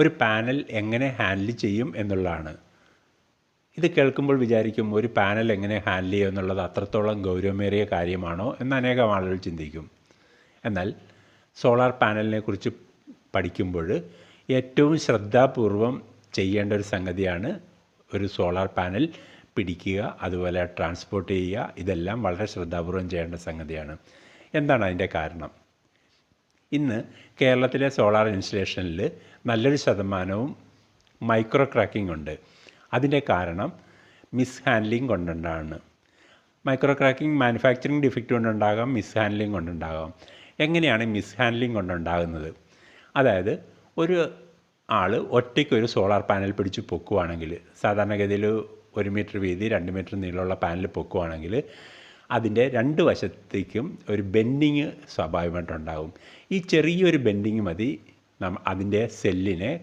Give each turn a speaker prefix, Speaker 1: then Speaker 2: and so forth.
Speaker 1: ഒരു പാനൽ എങ്ങനെ ഹാൻഡിൽ ചെയ്യും എന്നുള്ളതാണ്. ഇത് കേൾക്കുമ്പോൾ വിചാരിക്കും ഒരു പാനൽ എങ്ങനെ ഹാൻഡിൽ ചെയ്യും എന്നുള്ളത് അത്രത്തോളം ഗൗരവമേറിയ കാര്യമാണോ എന്ന് അനേകം ആളുകൾ ചിന്തിക്കും. എന്നാൽ സോളാർ പാനലിനെ കുറിച്ച് പഠിക്കുമ്പോൾ ഏറ്റവും ശ്രദ്ധാപൂർവം ചെയ്യേണ്ട ഒരു സംഗതിയാണ് ഒരു സോളാർ പാനൽ പിടിക്കുക അതുപോലെ ട്രാൻസ്പോർട്ട് ചെയ്യുക. ഇതെല്ലാം വളരെ ശ്രദ്ധാപൂർവം ചെയ്യേണ്ട സംഗതിയാണ്. എന്താണ് അതിന്റെ കാരണം? ഇന്ന് കേരളത്തിലെ സോളാർ ഇൻസ്റ്റലേഷനിൽ നല്ലൊരു ശതമാനവും മൈക്രോ ക്രാക്കിംഗ് ഉണ്ട്. അതിന്റെ കാരണം മിസ് ഹാൻഡ്ലിംഗ് കൊണ്ടുണ്ടാണ്. മൈക്രോ ക്രാക്കിംഗ് മാനുഫാക്ചറിങ് ഡിഫക്റ്റ് കൊണ്ടുണ്ടാകാം മിസ് ഹാൻഡ്ലിംഗ് കൊണ്ടുണ്ടാകാം. എങ്ങനെയാണ് മിസ് ഹാൻഡ്ലിംഗ് കൊണ്ടുണ്ടാകുന്നത്? അതായത് ഒരു ആൾ ഒറ്റയ്ക്ക് ഒരു സോളാർ പാനൽ പിടിച്ച് പൊക്കുവാണെങ്കിൽ സാധാരണഗതിയിൽ ഒരു മീറ്റർ വീതി രണ്ട് മീറ്റർ നീളമുള്ള പാനൽ പൊക്കുവാണെങ്കിൽ അതിന്റെ രണ്ട് വശത്തേക്കും ഒരു ബെൻഡിങ് സ്വാഭാവികമായിട്ടുണ്ടാകും. ഈ ചെറിയൊരു ബെൻഡിങ് മതി അതിന്റെ സെല്ലിനെ